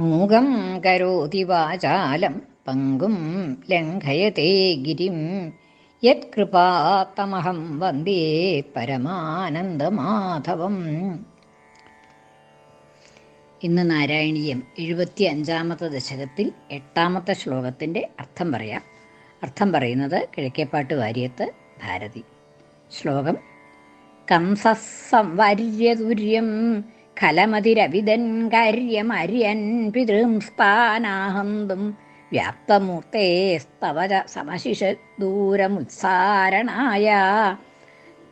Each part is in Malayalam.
മൂകം കരോതി വാചാലം പങ്കും ലംഘയത്തെ ഗിരിം. യത്കൃപാത്തമഹം വന്ദേ പരമാനന്ദമാധവം. ഇന്ന് നാരായണീയം എഴുപത്തി അഞ്ചാമത്തെ ദശകത്തിൽ എട്ടാമത്തെ ശ്ലോകത്തിന്റെ അർത്ഥം പറയാം. അർത്ഥം പറയുന്നത് കിഴക്കേപ്പാട്ട് വാര്യത്ത് ഭാരതി. ശ്ലോകം കംസംവര്യതുര്യം ഖലമതിരവിദൻ കാര്യമര്യൻ പിതൃംസ്പാനാഹന്തും വ്യാപ്തമൂർത്തേ സ്തവ സമശിഷ ദൂരമുത്സാരണായ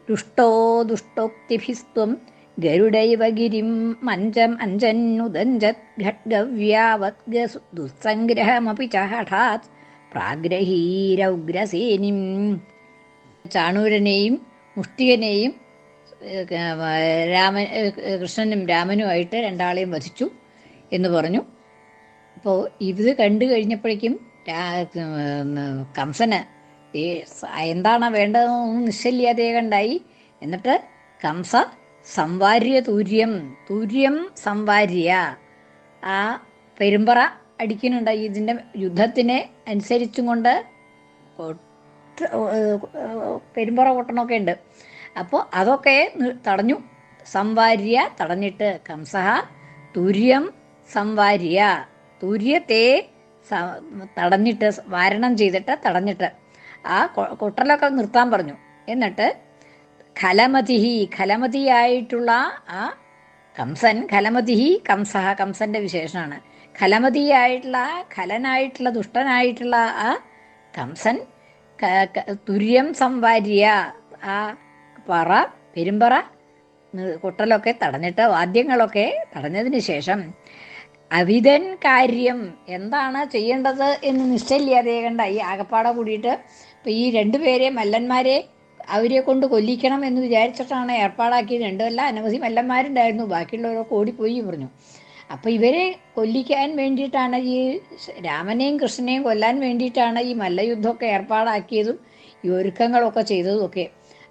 ദുഷ്ടോ ദുഷ്ടോക്തിഭിസ്ത്വം ഗരുഡൈവ ഗിരിം മഞ്ചം അഞ്ജന്നുദഞ്ചത് ഖഡ്ഗവ്യാവത് ദുസ്സംഗ്രഹമപി ച ഹഠാത് പ്രാഗ്രഹീരൗഗ്രസേനിം. ചാണൂരനെയും മുഷ്ടികനെയും രാമൻ കൃഷ്ണനും രാമനുമായിട്ട് രണ്ടാളെയും വധിച്ചു എന്ന് പറഞ്ഞു. അപ്പോൾ ഇത് കണ്ടു കഴിഞ്ഞപ്പോഴേക്കും കംസന് എന്താണ് വേണ്ടതെന്നൊന്നും നിശ്ചല്യാതെ കണ്ടായി. എന്നിട്ട് കംസ സംവാര്യ തൂര്യം തൂര്യം സംവാര്യ. ആ പെരുമ്പറ അടിക്കുന്നുണ്ടായി. ഇതിന്റെ യുദ്ധത്തിനെ അനുസരിച്ചും കൊണ്ട് പെരുമ്പറ കൊട്ടണമൊക്കെ ഉണ്ട്. അപ്പോൾ അതൊക്കെ തടഞ്ഞു. സംവാര്യ തടഞ്ഞിട്ട് കംസഹ തുര്യം സംവാര്യ. തുര്യത്തെ തടഞ്ഞിട്ട് വാരണം ചെയ്തിട്ട് തടഞ്ഞിട്ട് ആ കൊട്ടലൊക്കെ നിർത്താൻ പറഞ്ഞു. എന്നിട്ട് ഖലമതിഹി ഖലമതിയായിട്ടുള്ള ആ കംസൻ ഖലമതിഹി കംസഹ കംസന്റെ വിശേഷമാണ് ഖലമതിയായിട്ടുള്ള ഖലനായിട്ടുള്ള ദുഷ്ടനായിട്ടുള്ള ആ കംസൻ തുര്യം സംവാര്യ ആ പറ പെരുമ്പറ കുട്ടലൊക്കെ തടഞ്ഞിട്ട് വാദ്യങ്ങളൊക്കെ തടഞ്ഞതിന് ശേഷം അവിതൻ കാര്യം എന്താണ് ചെയ്യേണ്ടത് എന്ന് നിശ്ചയില്ലാതെ കണ്ട ഈ ആകപ്പാടെ കൂടിയിട്ട് ഇപ്പം ഈ രണ്ടുപേരെ മല്ലന്മാരെ അവരെ കൊണ്ട് കൊല്ലിക്കണം എന്ന് വിചാരിച്ചിട്ടാണ് ഏർപ്പാടാക്കിയത്. രണ്ടുമല്ല അനവധി മല്ലന്മാരുണ്ടായിരുന്നു. ബാക്കിയുള്ളവരൊക്കെ ഓടിപ്പോയി പറഞ്ഞു. അപ്പം ഇവരെ കൊല്ലിക്കാൻ വേണ്ടിയിട്ടാണ് ഈ രാമനെയും കൃഷ്ണനെയും കൊല്ലാൻ വേണ്ടിയിട്ടാണ് ഈ മല്ലയുദ്ധമൊക്കെ ഏർപ്പാടാക്കിയതും ഈ ഒരുക്കങ്ങളൊക്കെ ചെയ്തതും ഒക്കെ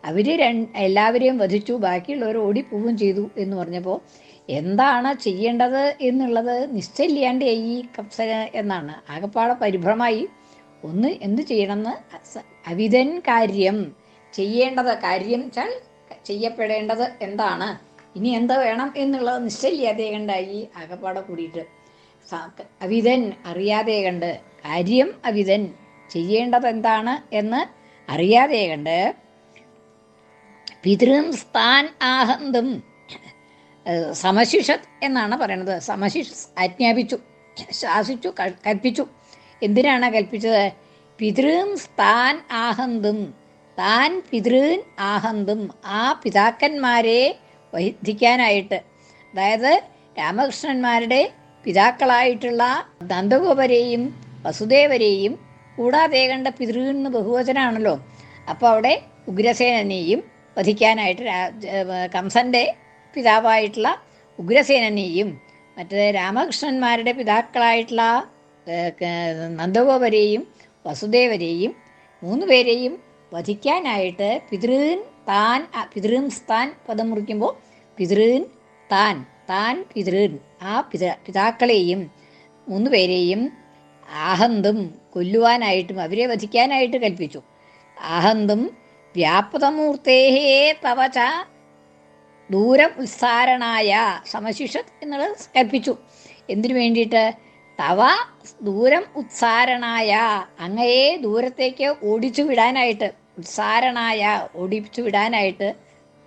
അവർ എല്ലാവരെയും വധിച്ചു ബാക്കിയുള്ളവർ ഓടിപ്പോവുകയും ചെയ്തു എന്ന് പറഞ്ഞപ്പോൾ എന്താണ് ചെയ്യേണ്ടത് എന്നുള്ളത് നിശ്ചയില്ലാണ്ട് ഈ കപ്സ എന്നാണ്. ആകപ്പാടെ പരിഭ്രമായി. ഒന്ന് എന്ത് ചെയ്യണമെന്ന് അവിതൻ കാര്യം. ചെയ്യേണ്ടത് കാര്യം വെച്ചാൽ ചെയ്യപ്പെടേണ്ടത് എന്താണ്? ഇനി എന്താ വേണം എന്നുള്ളത് നിശ്ചയില്ലാതെ കണ്ടായി ആകപ്പാടെ കൂടിയിട്ട്. അവിതൻ അറിയാതെ കണ്ട് കാര്യം അവിതൻ ചെയ്യേണ്ടത് എന്താണ് എന്ന് അറിയാതെ കണ്ട് പിതൃം സ്ഥാൻ ആഹന്തും. സമശിഷത് എന്നാണ് പറയണത്. സമശിഷ് ആജ്ഞാപിച്ചു ശാസിച്ചു കൽപ്പിച്ചു. എന്തിനാണ് കൽപ്പിച്ചത്? പിതൃം സ്ഥാൻ ആഹന്തും. താൻ പിതൃൻ ആഹന്തും. ആ പിതാക്കന്മാരെ വഹിക്കാനായിട്ട് അതായത് രാമകൃഷ്ണന്മാരുടെ പിതാക്കളായിട്ടുള്ള നന്ദഗോപരെയും വസുദേവരെയും കൂടാതെ കണ്ട പിതൃന്ന് ബഹുവചനാണല്ലോ. അപ്പോൾ അവിടെ ഉഗ്രസേനനെയും വധിക്കാനായിട്ട് കംസന്റെ പിതാവായിട്ടുള്ള ഉഗ്രസേനനെയും മറ്റേ രാമകൃഷ്ണന്മാരുടെ പിതാക്കളായിട്ടുള്ള നന്ദഗോപരെയും വസുദേവരെയും മൂന്ന് പേരെയും വധിക്കാനായിട്ട് പിതൃൻ താൻ പിതൃൻ സ്ഥാൻ പദം മുറിക്കുമ്പോൾ പിതൃൻ താൻ താൻ പിതൃൻ ആ പിത പിതാക്കളെയും മൂന്ന് പേരെയും ആഹന്തും കൊല്ലുവാനായിട്ടും അവരെ വധിക്കാനായിട്ട് കൽപ്പിച്ചു. ആഹന്തും വ്യാപൃതമൂർത്തേഹേ തവച. ദൂരം ഉത്സാരണായ സമശിഷത് എന്നുള്ളത് കൽപ്പിച്ചു. എന്തിനു വേണ്ടിയിട്ട്? തവ ദൂരം ഉത്സാരണായ അങ്ങയെ ദൂരത്തേക്ക് ഓടിച്ചു വിടാനായിട്ട് ഉത്സാരണായ ഓടിച്ചു വിടാനായിട്ട്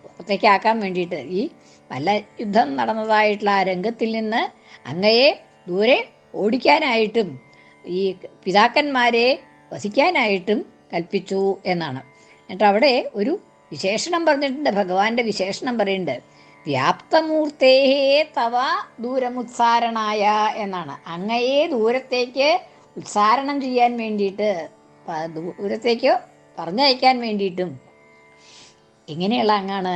പുറത്തേക്കാക്കാൻ വേണ്ടിയിട്ട് ഈ പല യുദ്ധം നടന്നതായിട്ടുള്ള ആ രംഗത്തിൽ നിന്ന് അങ്ങയെ ദൂരെ ഓടിക്കാനായിട്ടും ഈ പിതാക്കന്മാരെ വസിക്കാനായിട്ടും കൽപ്പിച്ചു എന്നാണ്. എന്നിട്ട് അവിടെ ഒരു വിശേഷണം പറഞ്ഞിട്ടുണ്ട് ഭഗവാന്റെ വിശേഷണം പറയുന്നുണ്ട്. വ്യാപ്തമൂർത്തേ തവ ദൂരമുത്സാരണായ എന്നാണ്. അങ്ങയെ ദൂരത്തേക്ക് ഉത്സാരണം ചെയ്യാൻ വേണ്ടിയിട്ട് ദൂരത്തേക്ക് പറഞ്ഞയക്കാൻ വേണ്ടിയിട്ടും എങ്ങനെയുള്ള അങ്ങാണ്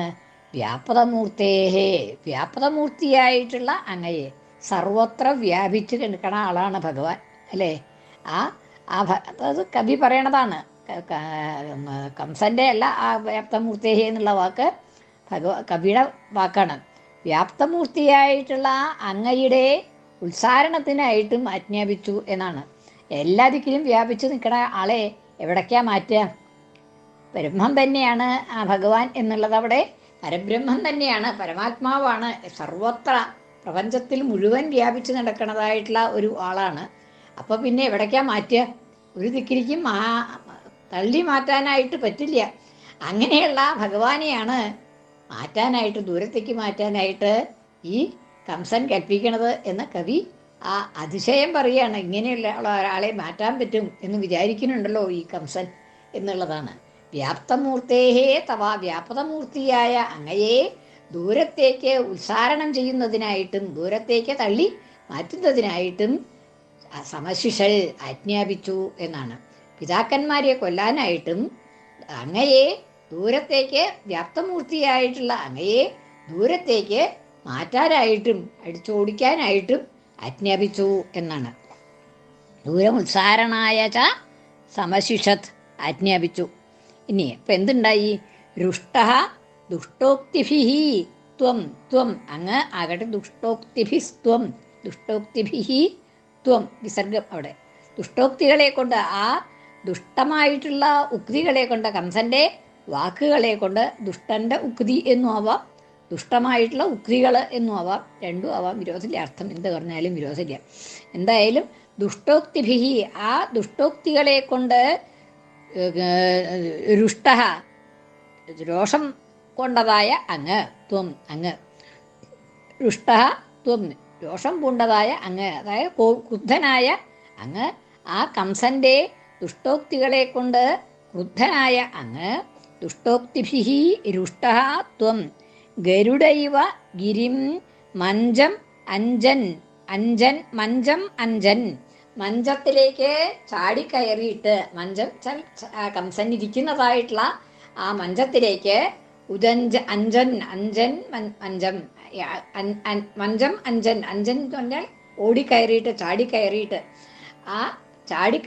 വ്യാപതമൂർത്തേഹേ വ്യാപതമൂർത്തിയായിട്ടുള്ള അങ്ങയെ സർവത്ര വ്യാപിച്ച് കിടക്കണ ആളാണ് ഭഗവാൻ അല്ലേ? ആ ആ അത് കവി പറയണതാണ്. കംസന്റെ അല്ല ആ വ്യാപ്തമൂർത്തിയെ എന്നുള്ള വാക്ക് ഭഗവ കവിയുടെ വാക്കാണ്. വ്യാപ്തമൂർത്തിയായിട്ടുള്ള അങ്ങയുടെ ഉത്സാരണത്തിനായിട്ടും ആജ്ഞാപിച്ചു എന്നാണ്. എല്ലാ ദിക്കിലും വ്യാപിച്ചു നിൽക്കുന്ന ആളെ എവിടേക്കാ മാറ്റുക? ബ്രഹ്മം തന്നെയാണ് ആ ഭഗവാൻ എന്നുള്ളത് അവിടെ പരബ്രഹ്മം തന്നെയാണ്. പരമാത്മാവാണ്. സർവത്ര പ്രപഞ്ചത്തിൽ മുഴുവൻ വ്യാപിച്ചു നടക്കുന്നതായിട്ടുള്ള ഒരു ആളാണ്. അപ്പോൾ പിന്നെ എവിടേക്കാ മാറ്റുക? ഒരു ദിക്കിലേക്കും മാ തള്ളി മാറ്റാനായിട്ട് പറ്റില്ല. അങ്ങനെയുള്ള ഭഗവാനെയാണ് മാറ്റാനായിട്ട് ദൂരത്തേക്ക് മാറ്റാനായിട്ട് ഈ കംസൻ കൽപ്പിക്കണത് എന്ന കവി ആ അതിശയം പറയാണ് ഇങ്ങനെയുള്ള ഒരാളെ മാറ്റാൻ പറ്റും എന്ന് വിചാരിക്കുന്നുണ്ടല്ലോ ഈ കംസൻ എന്നുള്ളതാണ്. വ്യാപ്തമൂർത്തേഹേ തവ വ്യാപതമൂർത്തിയായ അങ്ങയെ ദൂരത്തേക്ക് ഉത്സാരണം ചെയ്യുന്നതിനായിട്ടും ദൂരത്തേക്ക് തള്ളി മാറ്റുന്നതിനായിട്ടും സമശിഷൽ ആജ്ഞാപിച്ചു എന്നാണ്. പിതാക്കന്മാരെ കൊല്ലാനായിട്ടും അങ്ങയെ ദൂരത്തേക്ക് വ്യാപ്തമൂർത്തിയായിട്ടുള്ള അങ്ങയെ ദൂരത്തേക്ക് മാറ്റാനായിട്ടും അടിച്ചോടിക്കാനായിട്ടും ആജ്ഞാപിച്ചു എന്നാണ്. ദൂരമുത്സാരണായ ച സമശിഷത് ആജ്ഞാപിച്ചു. ഇനി ഇപ്പം എന്തുണ്ടായി? രുഷ്ട ദുഷ്ടോക്തിഭിഹി ത്വം ത്വം അങ്ങ് ആകട്ടെ ദുഷ്ടോക്തിഭിസ്ത്വം ദുഷ്ടോക്തിഭിഹി ത്വം വിസർഗം അവിടെ. ദുഷ്ടോക്തികളെ കൊണ്ട് ആ ദുഷ്ടമായിട്ടുള്ള ഉക്തികളെ കൊണ്ട് കംസന്റെ വാക്കുകളെ കൊണ്ട് ദുഷ്ടന്റെ ഉക്തി എന്നും ആവാം. ദുഷ്ടമായിട്ടുള്ള ഉക്തികൾ എന്നും ആവാം. രണ്ടും ആവാം. വിരോധില്ല അർത്ഥം എന്ത് പറഞ്ഞാലും വിരോധമില്ല. എന്തായാലും ദുഷ്ടോക്തിഭിഹി ആ ദുഷ്ടോക്തികളെ കൊണ്ട് രുഷ്ട രോഷം കൊണ്ടതായ അങ്ങ് ത്വം അങ്ങ്. രുഷ്ട ത്വം രോഷം പൂണ്ടതായ അങ്ങ് അതായത് ക്രുദ്ധനായ അങ്ങ് ആ കംസന്റെ ദുഷ്ടോക്തികളെ കൊണ്ട് ക്രുദ്ധനായ അങ്ങ് ദുഷ്ടോക്തിഭി രുഷ്ട ത്വം. ഗരുഡൈവ ഗിരിം മഞ്ചം അഞ്ചൻ അഞ്ചൻ മഞ്ചം അഞ്ചൻ. മഞ്ചത്തിലേക്ക് ചാടിക്കയറിയിട്ട് മഞ്ചം കംസൻ ഇരിക്കുന്നതായിട്ടുള്ള ആ മഞ്ചത്തിലേക്ക് ഉദഞ്ച അഞ്ചൻ അഞ്ചൻ മഞ്ചം മഞ്ചം അഞ്ചൻ അഞ്ചൻ എന്ന് പറഞ്ഞാൽ ഓടിക്കയറിയിട്ട് ചാടിക്കയറിയിട്ട് ആ ചാടി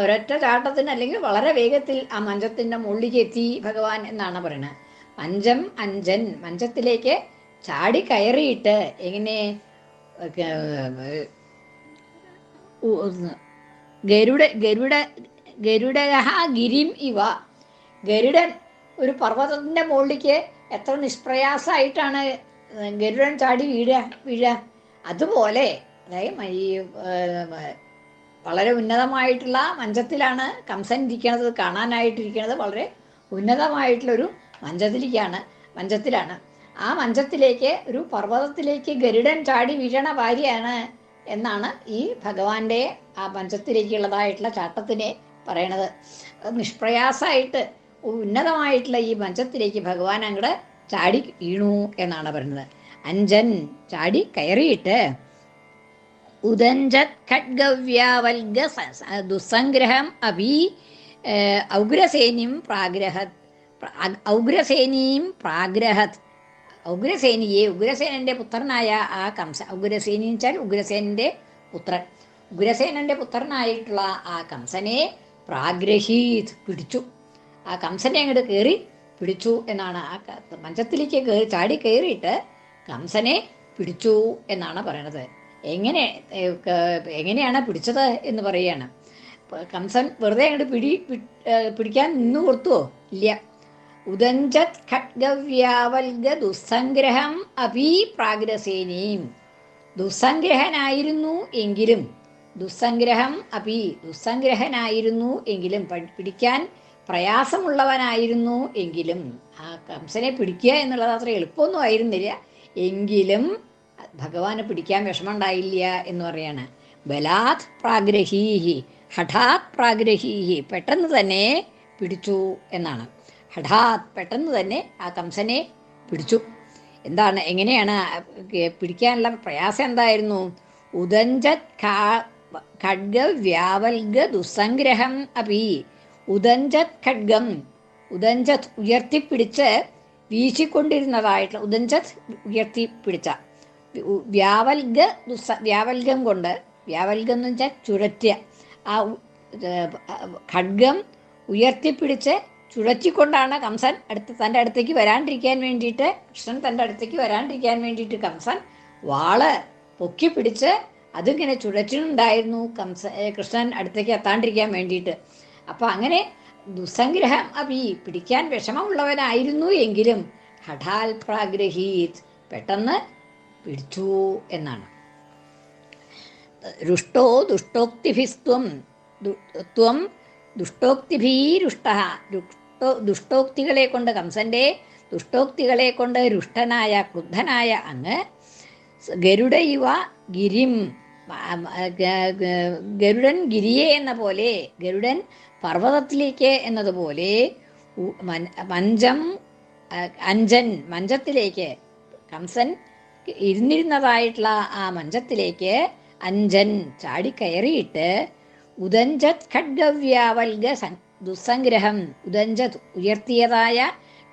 ഒരൊറ്റ ചാട്ടത്തിന് അല്ലെങ്കിൽ വളരെ വേഗത്തിൽ ആ മഞ്ചത്തിന്റെ മുകളിലേക്ക് എത്തി ഭഗവാൻ എന്നാണ് പറയുന്നത്. മഞ്ചം അഞ്ചൻ മഞ്ചത്തിലേക്ക് ചാടി കയറിയിട്ട് എങ്ങനെ ഗരുഡ ഗരുഡ ഗരുഡ ഗിരിം ഇവ. ഗരുഡൻ ഒരു പർവതത്തിന്റെ മുകളിലേക്ക് എത്ര നിഷ്പ്രയാസമായിട്ടാണ് ഗരുഡൻ ചാടി വീഴ വീഴ. അതുപോലെ അതായത് ഈ വളരെ ഉന്നതമായിട്ടുള്ള മഞ്ചത്തിലാണ് കംസൻ ഇരിക്കുന്നത് കാണാനായിട്ടിരിക്കുന്നത് വളരെ ഉന്നതമായിട്ടുള്ളൊരു മഞ്ചത്തിലേക്കാണ് മഞ്ചത്തിലാണ്. ആ മഞ്ചത്തിലേക്ക് ഒരു പർവതത്തിലേക്ക് ഗരുഡൻ ചാടി വീഴണ ഭാര്യയാണ് എന്നാണ് ഈ ഭഗവാന്റെ ആ മഞ്ചത്തിലേക്കുള്ളതായിട്ടുള്ള ചാട്ടത്തിനെ പറയണത്. നിഷ്പ്രയാസമായിട്ട് ഉന്നതമായിട്ടുള്ള ഈ മഞ്ചത്തിലേക്ക് ഭഗവാൻ അങ്ങോട്ട് ചാടി വീണു എന്നാണ് പറയുന്നത്. അഞ്ചൻ ചാടി കയറിയിട്ട് ഉദഞ്ചത് ഖഡ്ഗവ്യാവൽഗ ദുസ്സംഗ്രഹം അഭി ഔഗ്രസേനിയും പ്രാഗ്രഹത് ഔഗ്രസേനിയും പ്രാഗ്രഹത്. ഉഗ്രസേനിയെ ഉഗ്രസേനന്റെ പുത്രനായ ആ കംസ ഉഗ്രസേനി വെച്ചാൽ ഉഗ്രസേനന്റെ പുത്രൻ. ഉഗ്രസേനന്റെ പുത്രനായിട്ടുള്ള ആ കംസനെ പ്രാഗ്രഹീത് പിടിച്ചു. ആ കംസനെ അങ്ങോട്ട് കയറി പിടിച്ചു എന്നാണ് ആ മഞ്ചത്തിലേക്ക് കയറി ചാടി കയറിയിട്ട് കംസനെ പിടിച്ചു എന്നാണ് പറയണത്. എങ്ങനെ എങ്ങനെയാണ് പിടിച്ചത് എന്ന് പറയുകയാണ്. കംസൻ വെറുതെ അങ്ങോട്ട് പിടി പിടിക്കാൻ നിന്നു കൊടുത്തുവോ ഇല്ല. ഉദഞ്ചത് ഖഡ്ഗവ്യാവൽഗ ദുസ്സംഗ്രഹം അപി പ്രാഗ്രസേനീം. ദുസ്സംഗ്രഹനായിരുന്നു എങ്കിലും ദുസ്സംഗ്രഹം അപി ദുസ്സംഗ്രഹനായിരുന്നു എങ്കിലും പിടിക്കാൻ പ്രയാസമുള്ളവനായിരുന്നു എങ്കിലും. ആ കംസനെ പിടിക്കുക എന്നുള്ളത് അത്ര എളുപ്പമൊന്നും ആയിരുന്നില്ല. എങ്കിലും ഭഗവാനെ പിടിക്കാൻ വിഷമമുണ്ടായില്ല എന്ന് പറയാണ്. ബലാത് പ്രാഗ്രഹീഹി ഹഠാത് പ്രാഗ്രഹീഹി പെട്ടെന്ന് തന്നെ പിടിച്ചു എന്നാണ്. ഹഠാത് പെട്ടെന്ന് തന്നെ ആ കംസനെ പിടിച്ചു. എന്താണ് എങ്ങനെയാണ് പിടിക്കാനുള്ള പ്രയാസം എന്തായിരുന്നു? ഉദഞ്ചത് ഖഡ്ഗ വ്യാവൽഗ ദുസ്സംഗ്രഹം അപി. ഉദഞ്ചത് ഖഡ്ഗം ഉദഞ്ചത് ഉയർത്തിപ്പിടിച്ച് വീശിക്കൊണ്ടിരുന്നതായിട്ടുള്ള ഉദഞ്ചത് ഉയർത്തിപ്പിടിച്ച വ്യാവൽഗ ദുസ്സ വ്യാവൽഗം കൊണ്ട് വ്യാവൽഗം എന്ന് വെച്ചാൽ ചുഴറ്റിയ ആ ഖഡ്ഗം ഉയർത്തിപ്പിടിച്ച് ചുഴറ്റിക്കൊണ്ടാണ് കംസൻ അടുത്ത് തന്റെ അടുത്തേക്ക് വരാണ്ടിരിക്കാൻ വേണ്ടിയിട്ട് കൃഷ്ണൻ തന്റെ അടുത്തേക്ക് വരാണ്ടിരിക്കാൻ വേണ്ടിയിട്ട് കംസൻ വാൾ പൊക്കി പിടിച്ച് അതിങ്ങനെ ചുഴറ്റിനുണ്ടായിരുന്നു കംസ കൃഷ്ണൻ അടുത്തേക്ക് എത്താണ്ടിരിക്കാൻ വേണ്ടിയിട്ട്. അപ്പോൾ അങ്ങനെ ദുസ്സംഗ്രഹം അപി പിടിക്കാൻ വിഷമമുള്ളവനായിരുന്നു എങ്കിലും ഹഠാൽ പ്രാഗ്രഹീത്. പെട്ടെന്ന് പിടിച്ചു എന്നാണ്. രുഷ്ടോ ദുഷ്ടോക്തിഭിസ്ത്വം ത്വം ദുഷ്ടോക്തിഭീരുഷ്ട രുഷ്ടോ ദുഷ്ടോക്തികളെ കൊണ്ട് കംസന്റെ ദുഷ്ടോക്തികളെ കൊണ്ട് രുഷ്ടനായ ക്രുദ്ധനായ അങ്ങ് ഗരുഡ ഇവ ഗിരിം ഗരുഡൻ ഗിരിയെ എന്ന പോലെ ഗരുഡൻ പർവതത്തിലേക്ക് എന്നതുപോലെ മഞ്ചം അഞ്ചൻ മഞ്ചത്തിലേക്ക് കംസൻ ഇരുന്നിരുന്നതായിട്ടുള്ള ആ മഞ്ചത്തിലേക്ക് അഞ്ചൻ ചാടിക്കയറിയിട്ട് ഉദഞ്ചത് ഖഡ്ഗവ്യാവൽഗ ദുസ്സംഗ്രഹം ഉദഞ്ചത് ഉയർത്തിയതായ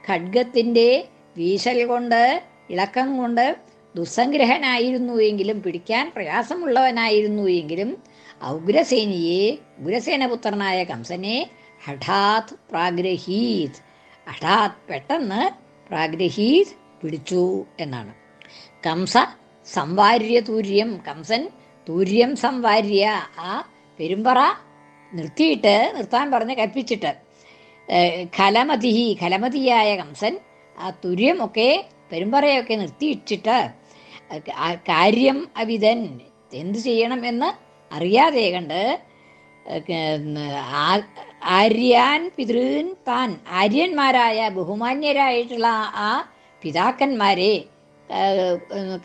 ഖഡ്ഗത്തിന്റെ വീശൽ കൊണ്ട് ഇളക്കം കൊണ്ട് ദുസ്സംഗ്രഹനായിരുന്നു എങ്കിലും പിടിക്കാൻ പ്രയാസമുള്ളവനായിരുന്നു എങ്കിലും ഔഗ്രസേനിയെ ഉഗ്രസേനപുത്രനായ കംസനെ ഹഠാത് പ്രാഗ്രഹീത് ഹഠാത് പെട്ടെന്ന് പ്രാഗ്രഹീത് പിടിച്ചു എന്നാണ്. കംസ സംവാര്യ തൂര്യം കംസൻ തൂര്യം സംവാര്യ ആ പെരുമ്പറ നിർത്തിയിട്ട് നിർത്താൻ പറഞ്ഞ് കൽപ്പിച്ചിട്ട്. ഖലമതി ഖലമതിയായ കംസൻ ആ തുര്യമൊക്കെ പെരുമ്പറയൊക്കെ നിർത്തിയിച്ചിട്ട് ആ കാര്യം അവിതൻ എന്ത് ചെയ്യണം എന്ന് അറിയാതെ കണ്ട് ആര്യാൻ പിതൃൻ താൻ ആര്യന്മാരായ ബഹുമാന്യരായിട്ടുള്ള ആ പിതാക്കന്മാരെ ഏഹ്,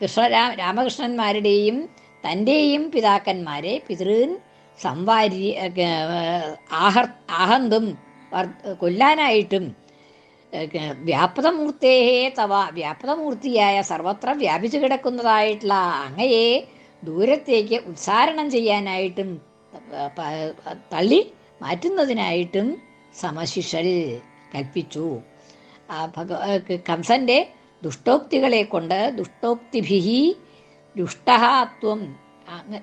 കൃഷ്ണരാ രാമകൃഷ്ണന്മാരുടെയും തന്റെയും പിതാക്കന്മാരെ പിതൃൻ സംവാരി ആഹർ ആഹന്തും കൊല്ലാനായിട്ടും ഏഹ്, വ്യാപൃതമൂർത്തേ തവ വ്യാപതമൂർത്തിയായ സർവത്ര വ്യാപിച്ചു കിടക്കുന്നതായിട്ടുള്ള അങ്ങയെ ദൂരത്തേക്ക് ഉത്സാരണം ചെയ്യാനായിട്ടും തള്ളി മാറ്റുന്നതിനായിട്ടും സമശിഷൽ കൽപ്പിച്ചു. ആ ഭഗ കംസന്റെ ദുഷ്ടോക്തികളെ കൊണ്ട് ദുഷ്ടോക്തിഭിഹി ദുഷ്ടഹാത്വം അങ്ങ്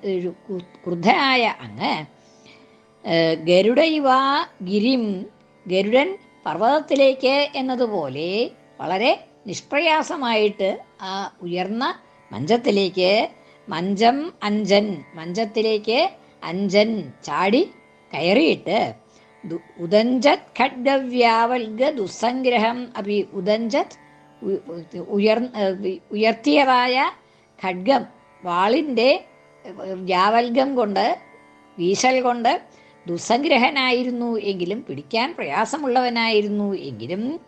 ക്രുദ്ധനായ അങ്ങ് ഗരുഡൈവ ഗിരിം ഗരുഡൻ പർവതത്തിലേക്ക് എന്നതുപോലെ വളരെ നിഷ്പ്രയാസമായിട്ട് ആ ഉയർന്ന മഞ്ചത്തിലേക്ക് മഞ്ചം അഞ്ചൻ മഞ്ചത്തിലേക്ക് അഞ്ചൻ ചാടി കയറിയിട്ട് ഉദഞ്ചത് ഖഡ്ഗവ്യാവൽഗ ദുസ്സംഗ്രഹം അഭി ഉദഞ്ചത് ഉയർ ഉയർത്തിയതായ ഖഡ്ഗം വാളിന്റെ ജാവൽഗം കൊണ്ട് വീശൽ കൊണ്ട് ദുസ്സംഗ്രഹനായിരുന്നു എങ്കിലും പിടിക്കാൻ പ്രയാസമുള്ളവനായിരുന്നു എങ്കിലും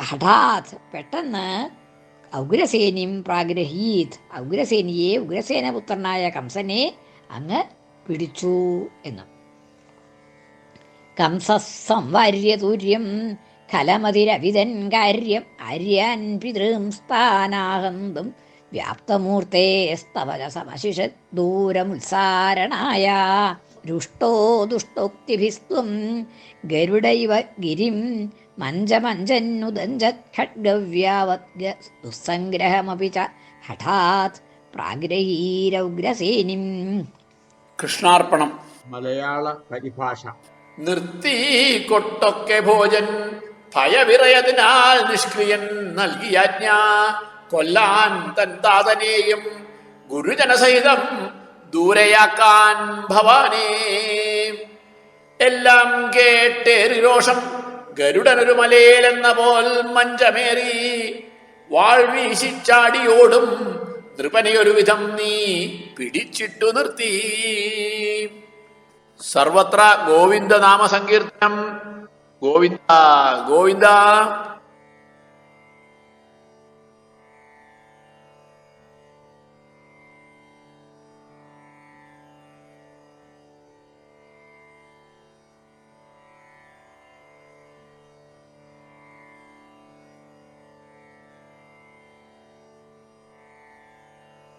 ഹഠാത് പെട്ടെന്ന് ഔഗ്രസേനിയും പ്രാഗ്രഹീത് ഔഗ്രസേനിയെ ഉഗ്രസേനപുത്രനായ കംസനെ അങ്ങ് പിടിച്ചു എന്ന്. കംസംവാര്യതൂര്യം കലമതിരവിതൻ കാര്യം അര്യാൻ പിതൃം സ്ഥാനാഹന്തും വ്യാപ്തമൂർത്തേ സ്തവന സമശിഷ ദൂരമുത്സാരണായ രുഷ്ടോ ദുഷ്ടോക്തിഭിസ്ത്വം ഗരുഡൈവ ഗിരിം മഞ്ചമഞ്ചന്നുദഞ്ചത് ഖഡ്ഗവ്യാവത് ദുസ്സംഗ്രഹമപി ച ഹഠാത് പ്രാഗ്രഹീരൗഗ്രസേനിം. കൃഷ്ണാർപ്പണം. മലയാള പരിഭാഷ. നിർത്തി കൊട്ടൊക്കെ ഭോജൻ. ഭയവിറയതിനാൽ നിഷ്ക്രിയൻ നൽകിയ ആജ്ഞ കൊല്ലാൻ തൻ താതനെയും ഗുരുജനസഹിതം ദൂരയാക്കാൻ ഭവാനേ. എല്ലാം കേട്ടേറി രോഷം ഗരുഡനൊരു മലയിലെന്ന പോൽ മഞ്ചമേറി. വാൾ വീശിച്ചാടിയോടും വിധം നീ പിടിച്ചിട്ടു നിർത്തി. സർവത്ര ഗോവിന്ദ നാമ സങ്കീർത്തനം ഗോവിന്ദ ഗോവിന്ദ.